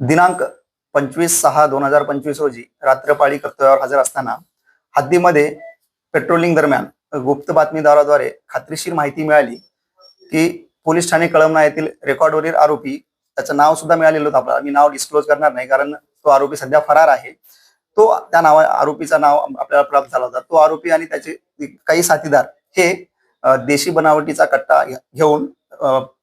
दिनांक पंचवीस सहा दोन हजार पंचवीस रोजी रात्रपाळी कर्तव्यावर हजर असताना हद्दीमध्ये पेट्रोलिंग दरम्यान गुप्त बातमीदाराद्वारे खात्रीशीर माहिती मिळाली की पोलीस ठाणे कळमना येथील रेकॉर्डवरील आरोपी त्याचं नाव सुद्धा मिळालेलं होतं. आपल्याला मी नाव डिस्क्लोज करणार नाही कारण तो आरोपी सध्या फरार आहे. तो त्या नावा आरोपीचा नाव आपल्याला प्राप्त झाला होता. तो आरोपी आणि त्याचे काही साथीदार हे देशी बनावटीचा कट्टा घेऊन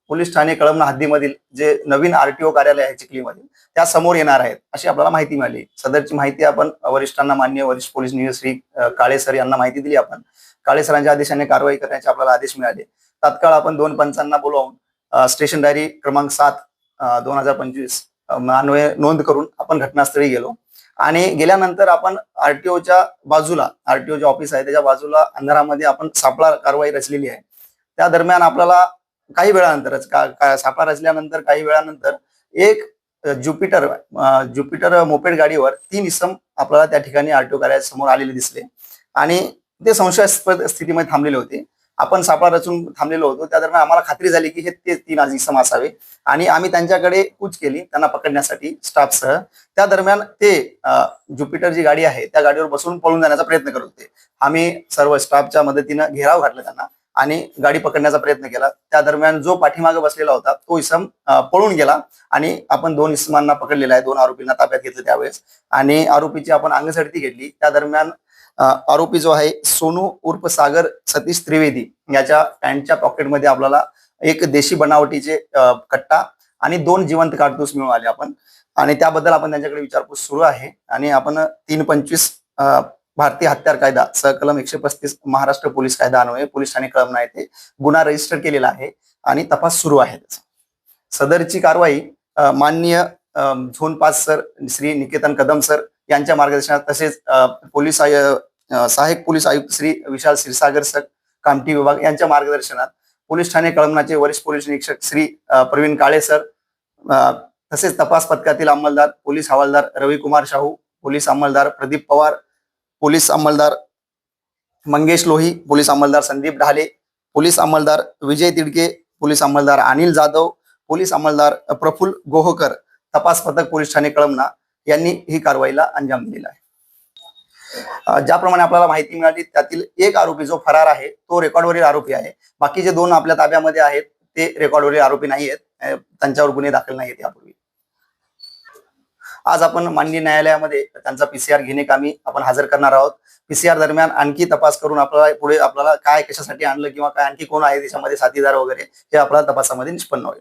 पोलीस ठाणे कळमना हद्दीमधील जे नवीन आरटीओ कार्यालय आहे चिखलीमधील त्या समोर येणार आहेत अशी आपल्याला माहिती मिळाली. सदरची माहिती आपण वरिष्ठांना मान्य वरिष्ठ पोलीस निरीक्षक श्री काळे सर यांना माहिती दिली आपण. काळे सरांच्या आदेशाने कारवाई करण्याचे आपल्याला आदेश मिळाले. तात्काळ आपण दोन पंचांना बोलावून स्टेशन डायरी क्रमांक सात दोन हजार पंचवीस नोंद करून आपण घटनास्थळी गेलो. आणि गेल्यानंतर आपण आरटीओच्या बाजूला आरटीओ जे ऑफिस आहे त्याच्या बाजूला अंधारामध्ये आपण सापळा कारवाई रचलेली आहे. त्या दरम्यान आपल्याला काही वेळानंतरच का, का सापळा रचल्यानंतर काही वेळानंतर एक ज्युपिटर ज्युपिटर मोपेड गाडीवर तीन इसम आपल्याला त्या ठिकाणी आरटीओ कार्यालयासमोर आलेले दिसले. आणि ते संशयास्पद स्थितीमध्ये थांबलेले होते. आपण सापळा रचून थांबलेलो होतो. त्या दरम्यान आम्हाला खात्री झाली की हे ते तीन आज इसम असावे. आणि आम्ही त्यांच्याकडे कूच केली त्यांना पकडण्यासाठी स्टाफसह. त्या दरम्यान ते ज्युपिटर जी गाडी आहे त्या गाडीवर बसून पळून जाण्याचा प्रयत्न करत होते. आम्ही सर्व स्टाफच्या मदतीनं घेराव घातला त्यांना. आणि गाडी पकडण्याचा प्रयत्न केला. त्या दरम्यान जो पाठीमागे बसलेला होता तो इसम पळून गेला आणि आपण दोन इसमांना पकडलेला आहे. दोन आरोपींना ताब्यात घेतलं त्यावेळेस. आणि आरोपीची आपण अंगझडती घेतली. त्या दरम्यान आरोपी जो आहे सोनू उर्फ सागर सतीश त्रिवेदी याच्या पॅन्टच्या पॉकेटमध्ये आपल्याला एक देशी बनावटीचे कट्टा आणि दोन जिवंत काडतूस मिळून आले आपण. आणि त्याबद्दल आपण त्यांच्याकडे विचारपूस सुरू आहे. आणि आपण तीन पंचवीस अ, भारतीय हत्यार कायदा सहकलम एकशे पस्तीस महाराष्ट्र पोलीस कायदा अन्वये पोलीस ठाणे कळमना येथे गुन्हा रजिस्टर केलेला आहे आणि तपास सुरू आहे सदरची कारवाई माननीय झोन पाच सर श्री निकेतन कदम सर यांच्या मार्गदर्शनात तसेच पोलीस सहाय्यक पोलीस आयुक्त श्री विशाल क्षीरसागर सर कामठी विभाग यांच्या मार्गदर्शनात पोलीस ठाणे कळमनाचे वरिष्ठ पोलीस निरीक्षक श्री प्रवीण काळे सर अ, तसेच तपास पथकातील अंमलदार पोलीस हवालदार रविकुमार शाहू पोलीस अंमलदार प्रदीप पवार पोलीस अंमलदार मंगेश लोही पोलीस अंमलदार संदीप ढाले पोलीस अंमलदार विजय तिडके पोलीस अंमलदार अनिल जाधव पोलीस अंमलदार प्रफुल गोहकर तपास पथक पोलीस ठाणे कळमना यांनी ही कारवाईला अंजाम दिलेला आहे ज्याप्रमाणे आपल्याला माहिती मिळाली त्यातील एक आरोपी जो फरार आहे तो रेकॉर्डवरील आरोपी आहे. बाकीचे दोन आपल्या ताब्यामध्ये आहेत ते रेकॉर्डवरील आरोपी नाही आहेत त्यांच्यावर गुन्हे दाखल नाही आहेत यापूर्वी. आज आपण माननीय न्यायालयामध्ये त्यांचा पीसीआर घेणे कामी आपण हजर करणार आहोत. पीसीआर दरम्यान आणखी तपास करून आपल्याला पुढे आपल्याला काय कशासाठी आणलं किंवा काय आणखी कोण आहे त्याच्यामध्ये साथीदार वगैरे हे आपल्याला तपासामध्ये निष्पन्न होईल.